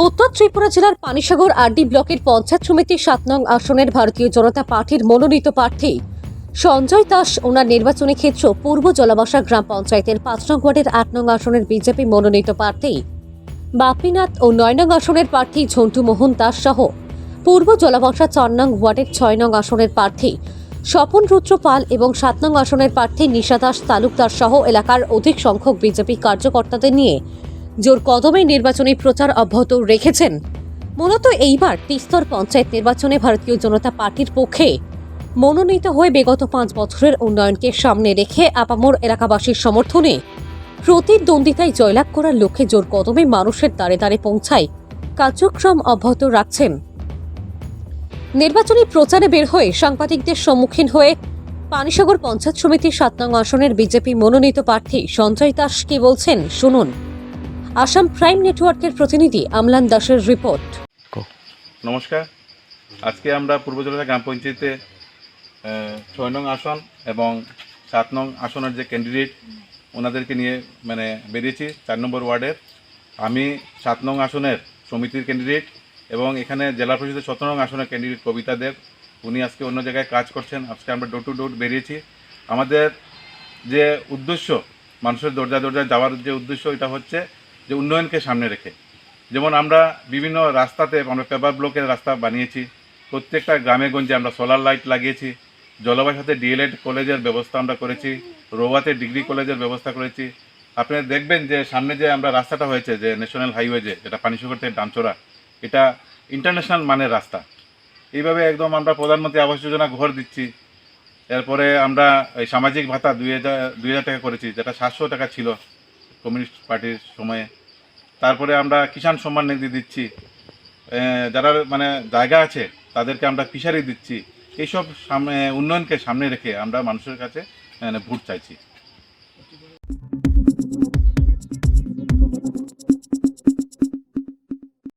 উত্তর ত্রিপুরা জেলার পানিসাগর আরডি ব্লকের পঞ্চায়েত সমিতির সাত নং আসনের ভারতীয় জনতা পার্টির মনোনীত প্রার্থী সঞ্জয় দাস ওনার নির্বাচনী ক্ষেত্র পূর্ব জলাবাসা গ্রাম পঞ্চায়েতের পাঁচ নং ওয়ার্ডের আট নং আসনের বিজেপি মনোনীত প্রার্থী বাপিনাথ ও নয় নং আসনের প্রার্থী ঝন্টু মোহন দাস সহ পূর্ব জলাবসা চার নং ওয়ার্ডের ছয় নং আসনের প্রার্থী স্বপন রুদ্র পাল এবং সাত নং আসনের প্রার্থী নিশা দাস তালুকদার সহ এলাকার অধিক সংখ্যক বিজেপি কার্যকর্তাদের নিয়ে জোর কদমে নির্বাচনী প্রচার অব্যাহত রেখেছেন। মূলত এইবার তিস্তর পঞ্চায়েত নির্বাচনে ভারতীয় জনতা পার্টির পক্ষে মনোনীত হয়ে বিগত পাঁচ বছরের উন্নয়নকে সামনে রেখে আপামোর এলাকাবাসীর সমর্থনে প্রতিদ্বন্দ্বিতায় জয়লাভ করার লক্ষ্যে জোর কদমে মানুষের দ্বারে দ্বারে পৌঁছায় কার্যক্রম অব্যাহত রাখছেন। নির্বাচনী প্রচারে বের হয়ে সাংবাদিকদের সম্মুখীন হয়ে পানিসাগর পঞ্চায়েত সমিতির সাত নং আসনের বিজেপি মনোনীত প্রার্থী সঞ্জয় দাস কি বলছেন, শুনুন আসাম প্রাইম নেটওয়ার্কের প্রতিনিধি আমলান দাসের রিপোর্ট। নমস্কার। আজকে আমরা পূর্ব জেলা গ্রাম পঞ্চায়েতে ছয় নং আসন এবং সাত নং আসনের যে ক্যান্ডিডেট ওনাদেরকে নিয়ে মানে বেরিয়েছি চার নম্বর ওয়ার্ডের। আমি সাত নং আসনের সমিতির ক্যান্ডিডেট এবং এখানে জেলা পরিষদের সতেরো নং আসনের ক্যান্ডিডেট কবিতা দেব। উনি আজকে অন্য জায়গায় কাজ করছেন। আজকে আমরা ডোর টু ডোর বেরিয়েছি। আমাদের যে উদ্দেশ্য মানুষের দরজা দরজা যাওয়ার যে উদ্দেশ্য এটা হচ্ছে যে উন্নয়নকে সামনে রেখে। যেমন আমরা বিভিন্ন রাস্তাতে, আমরা পেপার ব্লকের রাস্তা বানিয়েছি, প্রত্যেকটা গ্রামে গঞ্জে আমরা সোলার লাইট লাগিয়েছি জলবায়ুতে ডিএলএড কলেজের ব্যবস্থা আমরা করেছি রোয়াতে ডিগ্রি কলেজের ব্যবস্থা করেছি। আপনারা দেখবেন যে সামনে যে আমরা রাস্তাটা হয়েছে, যে ন্যাশনাল হাইওয়ে যে, যেটা পানিসাগর থেকে ডামচোরা এটা ইন্টারন্যাশনাল মানের রাস্তা। এইভাবে একদম আমরা প্রধানমন্ত্রী আবাস যোজনা ঘর দিচ্ছি। এরপরে আমরা এই সামাজিক ভাতা দুই হাজার দুই হাজার টাকা করেছি, যেটা সাতশো টাকা ছিল কমিউনিস্ট পার্টির সময়ে। তারপরে আমরা কিষাণ সম্মান নিধি দিচ্ছি। যারা মানে জায়গা আছে, তাদেরকে আমরা ফিশারি দিচ্ছি। এইসব উন্নয়নকে সামনে রেখে আমরা মানুষের কাছে মানে ভোট চাইছি।